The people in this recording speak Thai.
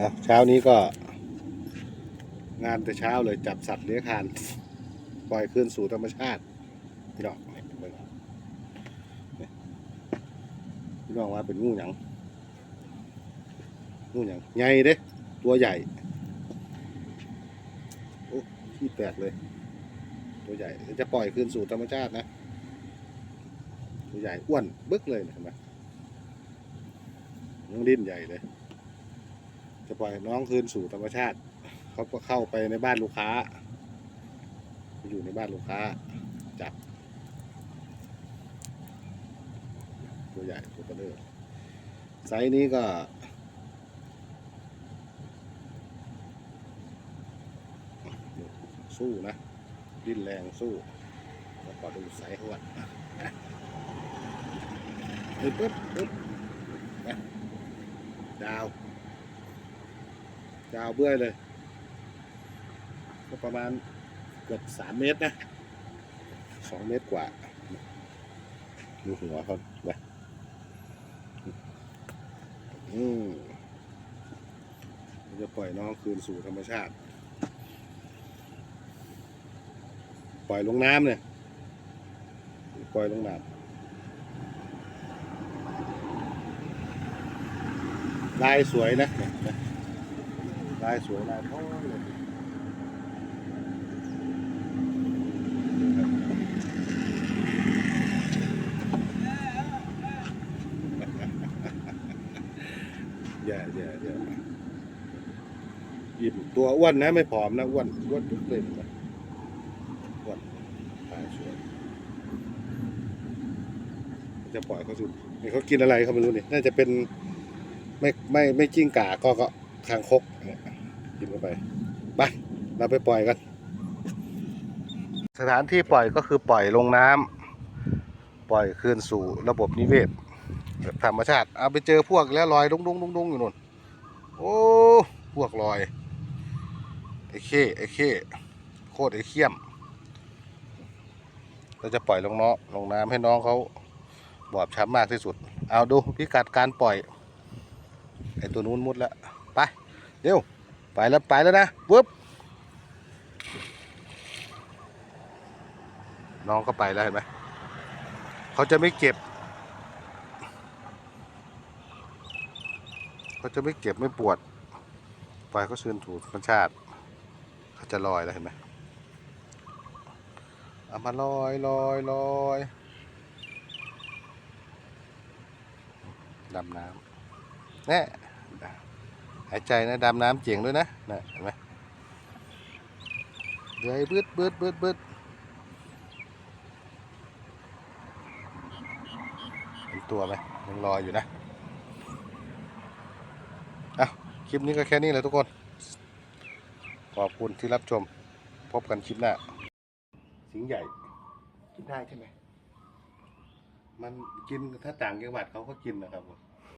อะเช้านี้ก็ งานแต่เช้าเลยจับสัตว์เลี้ยงคานปล่อยคืนสู่ธรรมชาติ พี่น้องนี่เบิ่งนี่พี่น้องว่าเป็นงูหยังงูหยังใหญ่เด้ ตัวใหญ่โอ้ขี้แตกเลย ตัวใหญ่จะปล่อยคืนสู่ธรรมชาตินะ ตัวใหญ่อ้วนบึกเลยเห็นไหมน้องดิ้นใหญ่เลย จะปล่อยน้องคืนสู่ธรรมชาติเขาก็เข้าไปในบ้านลูกค้า อยู่ในบ้านลูกค้า จับ ตัวใหญ่ตัวเบลอไซส์นี้ก็สู้นะ ดิ้นแรงสู้แล้วก็ดูสาก่อนนะปึ๊บปึ๊บดาว ดาวเบื้อยเลย ก็ประมาณเกือบสามเมตรนะสองเมตรกว่า ดูหัวเขาไปอืมจะปล่อยน้องคืนสู่ธรรมชาติ ปล่อยลงน้ำเนี่ย ปล่อยลงน้ำลายสวยนะ ลายสวยลายท้อเลยแย่แย่แย่ายิ้มตัวอ้วนนะไม่ผอมนะอ้วนอ้วนทุกเลยนะอ้วนตายสวยจะปล่อยเขาสุดนี่เขากินอะไรเขาไม่รู้นี่น่าจะเป็นไม่ไม่ไม่จิ้งก่าก็ก็คางคกเนี่ย กินเข้าไปไปเราไปปล่อยกันสถานที่ปล่อยก็คือปล่อยลงน้ำปล่อยคืนสู่ระบบนิเวศธรรมชาติเอาไปเจอพวกแล้วลอยดุ้งดุ้งดุ้งดุ้งอยู่นู่นโอ้พวกลอยไอ้เข้ไอ้เข้โคตรไอ้เขี้ยม เราจะปล่อยลงเนาะลงน้ำให้น้องเขาบอบช้ำมากที่สุด เอาดูพิกัดการปล่อยไอ้ตัวนู้นมุดแล้วไปเร็ว ไปแล้วไปแล้วนะปุ๊บน้องก็ไปแล้วเห็นไหมเขาจะไม่เก็บ เขาจะไม่เก็บไม่ปวดปล่อยเขาคืนถูธรรมชาติ เขาจะลอยแล้วเห็นไหมเอามาลอยลอยลอยดำน้ำแน่ หายใจนะดำน้ำเจ๋งด้วยนะนะเห็นไหมเดี๋ยวบืดบืดบืดบืดเห็นตัวไหมยังลอยอยู่นะอะคลิปนี้ก็แค่นี้แหละทุกคน ขอบคุณที่รับชม พบกันคลิปหน้า สิงห์ใหญ่กินได้ใช่ไหมมันกินถ้าต่างจังหวัดเขาก็กินนะครับผม